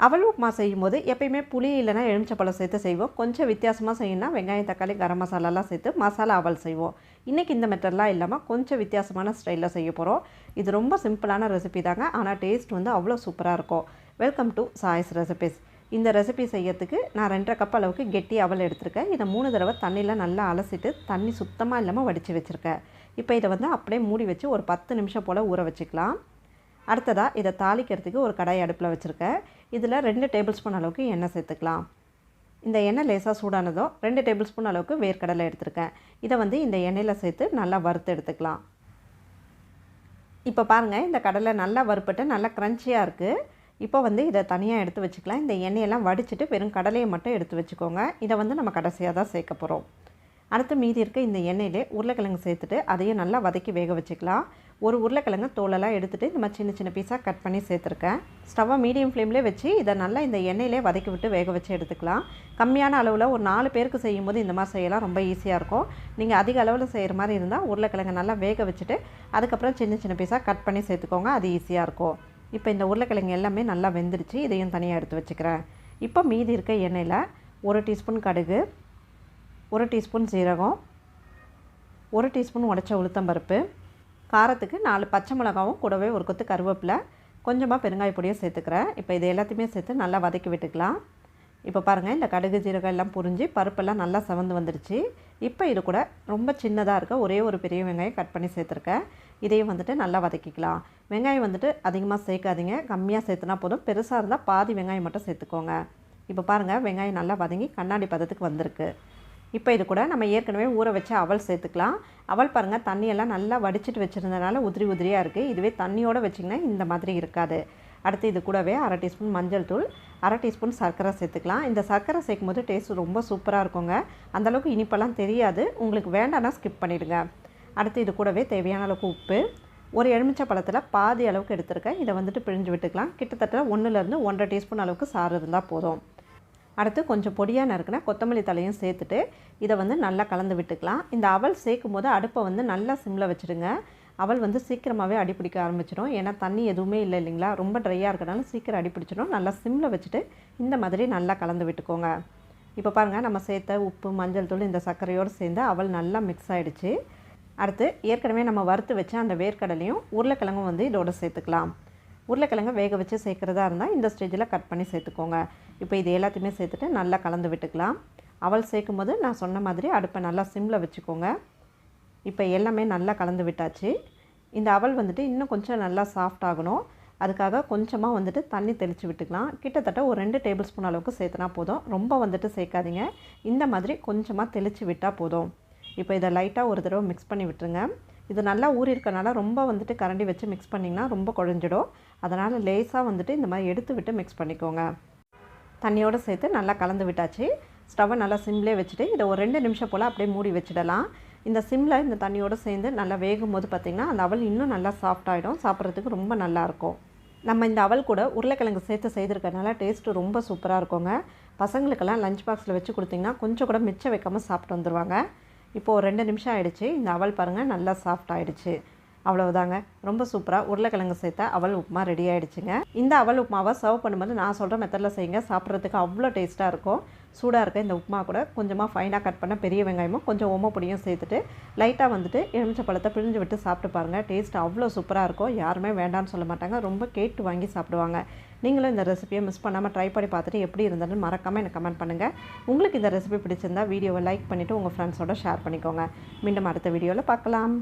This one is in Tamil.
அவல் உப்புமா செய்யும்போது எப்பயுமே புளி இல்லைனா எலுமிச்சப்பழம் சேர்த்து செய்வோம். கொஞ்சம் வித்தியாசமாக செய்யணும்னா வெங்காயம் தக்காளி கரம் மசாலாலாம் சேர்த்து மசாலா அவல் செய்வோம். இன்றைக்கி இந்த மெத்தட்லாம் இல்லாமல் கொஞ்சம் வித்தியாசமான ஸ்டைலில் செய்ய போகிறோம் இது ரொம்ப சிம்பிளான ரெசிபி தாங்க. ஆனால் டேஸ்ட் வந்து அவ்வளோ சூப்பராக இருக்கும். வெல்கம் டு சாய்ஸ் ரெசிபிஸ் இந்த ரெசிபி செய்யறதுக்கு நான் ரெண்டரை கப் அளவுக்கு கெட்டி அவல் எடுத்திருக்கேன். இதை மூணு தடவை தண்ணியில் நல்லா அலசிட்டு தண்ணி சுத்தமாக இல்லாமல் வடித்து வச்சுருக்கேன். இப்போ இதை வந்து அப்படியே மூடி வச்சு ஒரு பத்து நிமிஷம் போல் ஊற வச்சுக்கலாம். அடுத்ததாக இதை தாளிக்கிறதுக்கு ஒரு கடாய் அடுப்பில் வச்சுருக்கேன். இதில் ரெண்டு டேபிள் ஸ்பூன் அளவுக்கு எண்ணெய் சேர்த்துக்கலாம். இந்த எண்ணெய் லேசாக சூடானதோ ரெண்டு டேபிள் ஸ்பூன் அளவுக்கு வேர்க்கடலை எடுத்திருக்கேன். இதை வந்து இந்த எண்ணெயில் சேர்த்து நல்லா வறுத்து எடுத்துக்கலாம். இப்போ பாருங்கள் இந்த கடலை நல்லா வறுப்பட்டு நல்லா க்ரன்ச்சியாக இருக்குது இப்போ வந்து இதை தனியாக எடுத்து வச்சுக்கலாம். இந்த எண்ணெயெல்லாம் வடிச்சிட்டு வெறும் கடலையை மட்டும் எடுத்து வச்சுக்கோங்க. இதை வந்து நம்ம கடைசியாக தான் சேர்க்க போகிறோம் அடுத்து மீதி இருக்க இந்த எண்ணெயிலே உருளைக்கிழங்கு சேர்த்துட்டு அதையும் நல்லா வதக்கி வேக வச்சுக்கலாம். ஒரு உருளைக்கிழங்கு தோலெல்லாம் எடுத்துகிட்டு இந்த மாதிரி சின்ன சின்ன பீஸாக கட் பண்ணி சேர்த்துருக்கேன். ஸ்டவ்வை மீடியம் ஃப்ளேம்லேயே வச்சு இதை நல்லா இந்த எண்ணெயிலே வதக்கி விட்டு வேக வச்சு எடுத்துக்கலாம். கம்மியான அளவில் ஒரு நாலு பேருக்கு செய்யும்போது இந்த மாதிரி செய்யலாம் ரொம்ப ஈஸியாக இருக்கும். நீங்கள் அதிக அளவில் செய்கிற மாதிரி இருந்தால் உருளைக்கிழங்கு நல்லா வேக வச்சுட்டு அதுக்கப்புறம் சின்ன சின்ன பீஸாக கட் பண்ணி சேர்த்துக்கோங்க அது ஈஸியாக இருக்கும். இப்போ இந்த உருளைக்கிழங்கு எல்லாமே நல்லா வெந்துருச்சு இதையும் தனியாக எடுத்து வச்சுக்கிறேன். இப்போ மீதி இருக்க எண்ணெயில் ஒரு டீஸ்பூன் கடுகு ஒரு டீஸ்பூன் சீரகம் ஒரு டீஸ்பூன் உடச்ச உளுத்தம்பருப்பு காரத்துக்கு நாலு பச்சை மிளகாவும் கூடவே ஒரு கொத்து கருவேப்பிலை கொஞ்சமாக பெருங்காய பொடியும் சேர்த்துக்கிறேன். இப்போ இது எல்லாத்தையுமே சேர்த்து நல்லா வதக்கி விட்டுக்கலாம். இப்போ பாருங்கள் இந்த கடுகு ஜீரகம் எல்லாம் புரிஞ்சு பருப்பெல்லாம் நல்லா செவந்து வந்துடுச்சு இப்போ இது கூட ரொம்ப சின்னதாக இருக்க ஒரே ஒரு பெரிய வெங்காயம் கட் பண்ணி சேர்த்துருக்கேன். இதையும் வந்துட்டு நல்லா வதக்கிக்கலாம். வெங்காயம் வந்துட்டு அதிகமாக சேர்க்காதீங்க. கம்மியாக சேர்த்துனா போதும். பெருசாக இருந்தால் பாதி வெங்காயம் மட்டும் சேர்த்துக்கோங்க. இப்போ பாருங்கள் வெங்காயம் நல்லா வதங்கி கண்ணாடி பதத்துக்கு வந்திருக்கு. இப்போ இது கூட நம்ம ஏற்கனவே ஊற வச்சு அவல் சேர்த்துக்கலாம். அவல் பாருங்கள் தண்ணியெல்லாம் நல்லா வடிச்சிட்டு வச்சுருந்தனால உதிரி உதிரியாக இருக்குது இதுவே தண்ணியோடு வச்சிங்கன்னா இந்த மாதிரி இருக்காது. அடுத்து இது கூடவே அரை டீஸ்பூன் மஞ்சள் தூள் அரை டீஸ்பூன் சர்க்கரை சேர்த்துக்கலாம். இந்த சர்க்கரை சேர்க்கும் போது டேஸ்ட் ரொம்ப சூப்பராக இருக்குங்க. அந்தளவுக்கு இனிப்பெல்லாம் தெரியாது. உங்களுக்கு வேண்டாம்னா ஸ்கிப் பண்ணிவிடுங்க அடுத்து இது கூடவே தேவையான அளவுக்கு உப்பு. ஒரு எலுமிச்சை பழத்தில் பாதி அளவுக்கு எடுத்திருக்கேன். இதை வந்துட்டு பிழிஞ்சு விட்டுக்கலாம். கிட்டத்தட்ட ஒன்றுலேருந்து ஒன்றரை டீஸ்பூன் அளவுக்கு சாறு இருந்தால் போதும். அடுத்து கொஞ்சம் பொடியாக நறுக்கின கொத்தமல்லி தலையும் சேர்த்துட்டு இதை வந்து நல்லா கலந்து விட்டுக்கலாம். இந்த அவல் சேர்க்கும் போது அடுப்பை வந்து நல்லா சிம்மில் வச்சுடுங்க. அவள் வந்து சீக்கிரமாகவே அடிப்பிடிக்க ஆரம்பிச்சிடும். ஏன்னா தண்ணி எதுவுமே இல்லை இல்லைங்களா? ரொம்ப ட்ரையாக இருக்கனால சீக்கிரம் அடிப்பிடிச்சிடும் நல்லா சிம்மில் வச்சுட்டு இந்த மாதிரி நல்லா கலந்து விட்டுக்கோங்க. இப்போ பாருங்கள் நம்ம சேர்த்த உப்பு மஞ்சள் தூள் இந்த சர்க்கரையோடு சேர்ந்து அவள் நல்லா மிக்ஸ் ஆகிடுச்சு அடுத்து ஏற்கனவே நம்ம வறுத்து வச்ச அந்த வேர்க்கடலையும் உருளைக்கிழங்கும் வந்து இதோட சேர்த்துக்கலாம். உருளைக்கிழங்கு வேக வச்சு சேர்க்குறதா இருந்தால் இந்த ஸ்டேஜில் கட் பண்ணி சேர்த்துக்கோங்க. இப்போ இது எல்லாத்தையுமே சேர்த்துட்டு நல்லா கலந்து விட்டுக்கலாம். அவள் சேர்க்கும் போது நான் சொன்ன மாதிரி அடுப்பை நல்லா சிம்மில் வச்சுக்கோங்க. இப்போ எல்லாமே நல்லா கலந்து விட்டாச்சு. இந்த அவல் வந்துட்டு இன்னும் கொஞ்சம் நல்லா சாஃப்ட் ஆகணும். அதுக்காக கொஞ்சமாக வந்துட்டு தண்ணி தெளித்து விட்டுக்கலாம். கிட்டத்தட்ட ஒரு ரெண்டு டேபிள் ஸ்பூன் அளவுக்கு சேர்த்துனா போதும். ரொம்ப வந்துட்டு சேர்க்காதீங்க. இந்த மாதிரி கொஞ்சமாக தெளித்து விட்டால் போதும். இப்போ இதை லைட்டாக ஒரு தடவை மிக்ஸ் பண்ணி விட்டுருங்க. இது நல்லா ஊறி இருக்கனால ரொம்ப வந்துட்டு கரண்டி வச்சு மிக்ஸ் பண்ணிங்கன்னா ரொம்ப குழஞ்சிடும். அதனால் லேஸாக வந்துட்டு இந்த மாதிரி எடுத்து விட்டு மிக்ஸ் பண்ணிக்கோங்க. தண்ணியோடு சேர்த்து நல்லா கலந்து விட்டாச்சு. ஸ்டவ்வை நல்லா சிம்லேயே வச்சுட்டு இதை ஒரு ரெண்டு நிமிஷம் போல் அப்படியே மூடி வச்சிடலாம். இந்த சிம்மில் இந்த தண்ணியோடு சேர்ந்து நல்லா வேகும் போது பார்த்திங்கன்னா அந்த அவல் இன்னும் நல்லா சாஃப்டாகிடும் சாப்பிட்றதுக்கு ரொம்ப நல்லாயிருக்கும் நம்ம இந்த அவல் கூட உருளைக்கிழங்கு சேர்த்து செய்திருக்கனால டேஸ்ட்டு ரொம்ப சூப்பராக இருக்குங்க. பசங்களுக்கெல்லாம் லஞ்ச் பாக்ஸில் வச்சு கொடுத்திங்கன்னா கொஞ்சம் கூட மிச்சம் வைக்காமல் சாப்பிட்டு வந்துடுவாங்க இப்போது ஒரு ரெண்டு நிமிஷம் ஆகிடுச்சு இந்த அவல் பாருங்கள் நல்லா சாஃப்ட் ஆகிடுச்சு அவ்வளவுதாங்க. ரொம்ப சூப்பராக உருளைக்கிழங்கு சேர்த்தா அவல் உப்புமா ரெடி ஆகிடுச்சுங்க இந்த அவல் உப்புமாவை சர்வ் பண்ணும்போது நான் சொல்கிற மெத்தடில் செய்யுங்க. சாப்பிட்றதுக்கு அவ்வளோ டேஸ்ட்டாக இருக்கும். சூடாக இருக்க இந்த உப்புமா கூட கொஞ்சமாக ஃபைனாக கட் பண்ண பெரிய வெங்காயமும் கொஞ்சம் ஓமப்பொடியும் சேர்த்துட்டு லைட்டாக வந்துட்டு எலுமிச்சை பழத்தை பிழிஞ்சு விட்டு சாப்பிட்டு பாருங்கள் டேஸ்ட் அவ்வளோ சூப்பராக இருக்கும். யாருமே வேண்டாம்னு சொல்ல மாட்டாங்க. ரொம்ப கேட்டு வாங்கி சாப்பிடுவாங்க. நீங்களும் இந்த ரெசிபியை மிஸ் பண்ணாமல் ட்ரை பண்ணி பார்த்துட்டு எப்படி இருந்ததுன்னு மறக்காமல் எனக்கு கமெண்ட் பண்ணுங்கள் உங்களுக்கு இந்த ரெசிபி பிடிச்சிருந்தா வீடியோவை லைக் பண்ணிவிட்டு உங்கள் ஃப்ரெண்ட்ஸோட ஷேர் பண்ணிக்கோங்க. மீண்டும் அடுத்த வீடியோவில் பார்க்கலாம்.